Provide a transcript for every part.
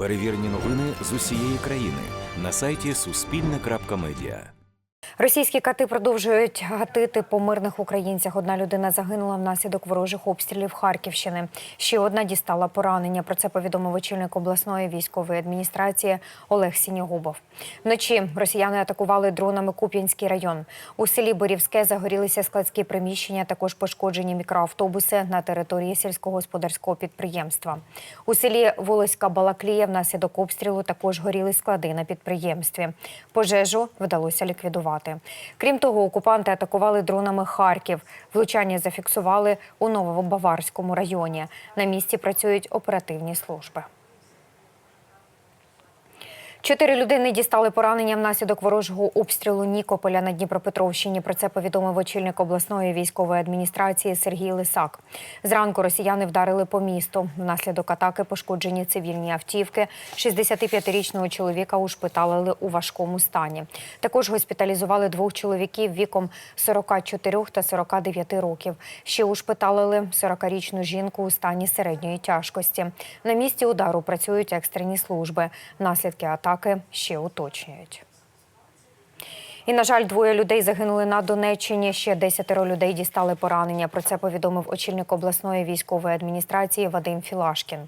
Перевірені новини з усієї країни на сайті Суспільне.Медіа. Російські кати продовжують гатити по мирних українцях. Одна людина загинула внаслідок ворожих обстрілів Харківщини. Ще одна дістала поранення. Про це повідомив очільник обласної військової адміністрації Олег Сінігубов. Вночі росіяни атакували дронами Куп'янський район. У селі Борівське загорілися складські приміщення, також пошкоджені мікроавтобуси на території сільськогосподарського підприємства. У селі Волоська Балаклія внаслідок обстрілу також горіли склади на підприємстві. Пожежу вдалося ліквідувати. Крім того, окупанти атакували дронами Харків. Влучання зафіксували у Новобаварському районі. На місці працюють оперативні служби. Чотири людини дістали поранення внаслідок ворожого обстрілу Нікополя на Дніпропетровщині. Про це повідомив очільник обласної військової адміністрації Сергій Лисак. Зранку росіяни вдарили по місту. Внаслідок атаки пошкоджені цивільні автівки. 65-річного чоловіка ушпиталили у важкому стані. Також госпіталізували двох чоловіків віком 44 та 49 років. Ще ушпиталили 40-річну жінку у стані середньої тяжкості. На місці удару працюють екстрені служби. Наслідки атаки ще уточнюють. І, на жаль, двоє людей загинули на Донеччині. Ще десятеро людей дістали поранення. Про це повідомив очільник обласної військової адміністрації Вадим Філашкін.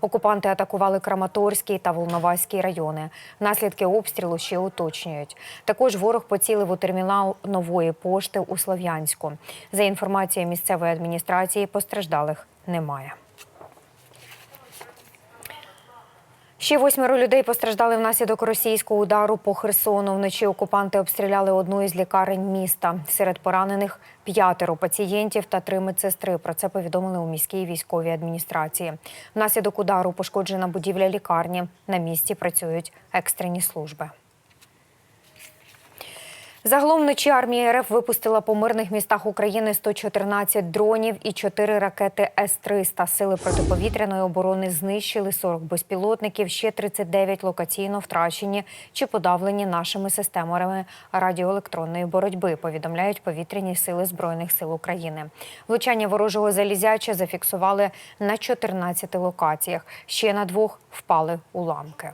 Окупанти атакували Краматорський та Волноваський райони. Наслідки обстрілу ще уточнюють. Також ворог поцілив у термінал нової пошти у Слов'янську. За інформацією місцевої адміністрації, постраждалих немає. Ще восьмеро людей постраждали внаслідок російського удару по Херсону. Вночі окупанти обстріляли одну із лікарень міста. Серед поранених п'ятеро пацієнтів та три медсестри. Про це повідомили у міській військовій адміністрації. Внаслідок удару пошкоджена будівля лікарні. На місці працюють екстрені служби. Загалом вночі армія РФ випустила по мирних містах України 114 дронів і 4 ракети С-300. Сили протиповітряної оборони знищили 40 безпілотників, ще 39 локаційно втрачені чи подавлені нашими системами радіоелектронної боротьби, повідомляють повітряні сили Збройних сил України. Влучання ворожого залізяча зафіксували на 14 локаціях. Ще на двох впали уламки.